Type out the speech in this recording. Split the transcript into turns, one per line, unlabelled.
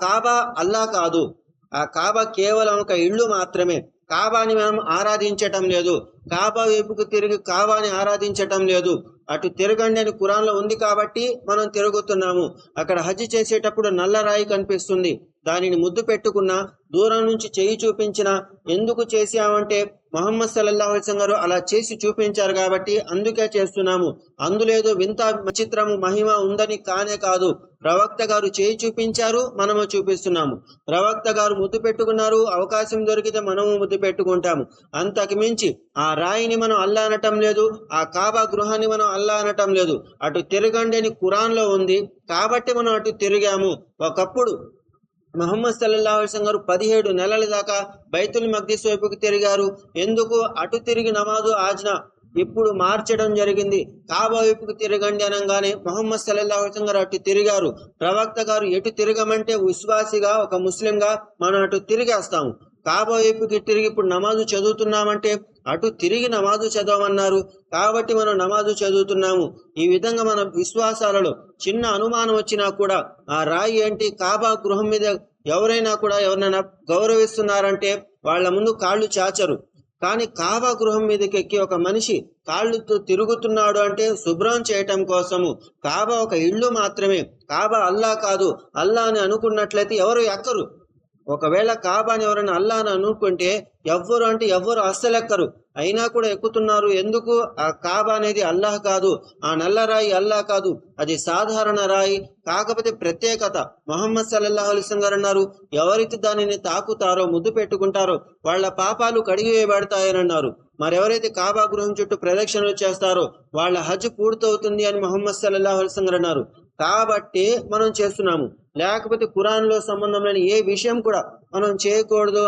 కాబా అల్లా కాదు. ఆ కాబా కేవలం ఒక ఇల్లు మాత్రమే. కాబాని మనం ఆరాధించటం లేదు. కాబా వైపుకు తిరిగి కాబాని ఆరాధించటం లేదు. అటు తిరగండి అని కురాన్లో ఉంది కాబట్టి మనం తిరుగుతున్నాము. అక్కడ హజ్ చేసేటప్పుడు నల్ల రాయి కనిపిస్తుంది. దానిని ముద్దు పెట్టుకున్నా దూరం నుంచి చేయి చూపించిన ఎందుకు చేసామంటే మహమ్మద్ సల్లల్లాహు అలైహి గారు అలా చేసి చూపించారు కాబట్టి అందుకే చేస్తున్నాము. అందులేదో వింత విచిత్రము మహిమ ఉందని కానే కాదు. ప్రవక్త గారు చేయి చూపించారు మనము చూపిస్తున్నాము. ప్రవక్త గారు ముద్దు పెట్టుకున్నారు అవకాశం దొరికితే మనము ముద్దు పెట్టుకుంటాము. అంతకు మించి ఆ రాయిని మనం అల్లా అనటం లేదు ఆ కాబా గృహాన్ని మనం అల్లా అనటం లేదు. అటు తిరగండి అని కురాన్లో ఉంది కాబట్టి మనం అటు తిరిగాము. ఒకప్పుడు మహమ్మద్ సల్లల్లాహు గారు పదిహేడు నెలల దాకా బైతుల్ మగ్దిస్ వైపుకి తిరిగారు. ఎందుకు? అటు తిరిగి నమాజు ఆజ్న ఇప్పుడు మార్చడం జరిగింది. కాబా వైపుకు తిరగండి అనగానే మొహమ్మద్ సల్లల్లాహు అలైహి గారు అటు తిరిగారు. ప్రవక్త గారు ఎటు తిరగమంటే విశ్వాసిగా ఒక ముస్లింగా మనం అటు తిరిగేస్తాము. కాబా వైపుకి తిరిగి ఇప్పుడు నమాజు చదువుతున్నామంటే అటు తిరిగి నమాజు చదవమన్నారు. కాబట్టి మనం నమాజు చదువుతున్నాము. ఈ విధంగా మన విశ్వాసాలలో చిన్న అనుమానం వచ్చినా కూడా ఆ రాయి ఏంటి? కాబా గృహం మీద ఎవరైనా కూడా ఎవరైనా గౌరవిస్తున్నారంటే వాళ్ళ ముందు కాళ్ళు చాచరు. కానీ కాబా గృహం మీదకి ఎక్కి ఒక మనిషి కాళ్ళుతో తిరుగుతున్నాడు అంటే శుభ్రం చేయటం కోసము. కాబా ఒక ఇల్లు మాత్రమే. కాబా అల్లా కాదు. అల్లా అని అనుకున్నట్లయితే ఎవరు ఎక్కరు? ఒకవేళ కాబాని ఎవరైనా అల్లా అని అనుకుంటే ఎవ్వరు అంటే ఎవ్వరు అస్సలెక్కరు. అయినా కూడా ఎక్కుతున్నారు. ఎందుకు? ఆ కాబా అనేది అల్లాహ్ కాదు. ఆ నల్ల రాయి అల్లాహ్ కాదు. అది సాధారణ రాయి. కాకపోతే ప్రత్యేకత. మొహమ్మద్ సల్లల్లాహు అలిస్లం గారు అన్నారు ఎవరైతే దానిని తాకుతారో ముద్దు పెట్టుకుంటారో వాళ్ళ పాపాలు కడిగివేయబడతాయని అన్నారు మరెవరైతే కాబా గృహం చుట్టూ ప్రదక్షిణలు చేస్తారో వాళ్ళ హజ్ పూర్తవుతుంది అని మొహమ్మద్ సల్లల్లాహు అలిస్లం గారు అన్నారు. కాబట్టి మనం చేస్తున్నాము. లేకపోతే ఖురాన్లో సంబంధం లేని ఏ విషయం కూడా మనం చేయకూడదు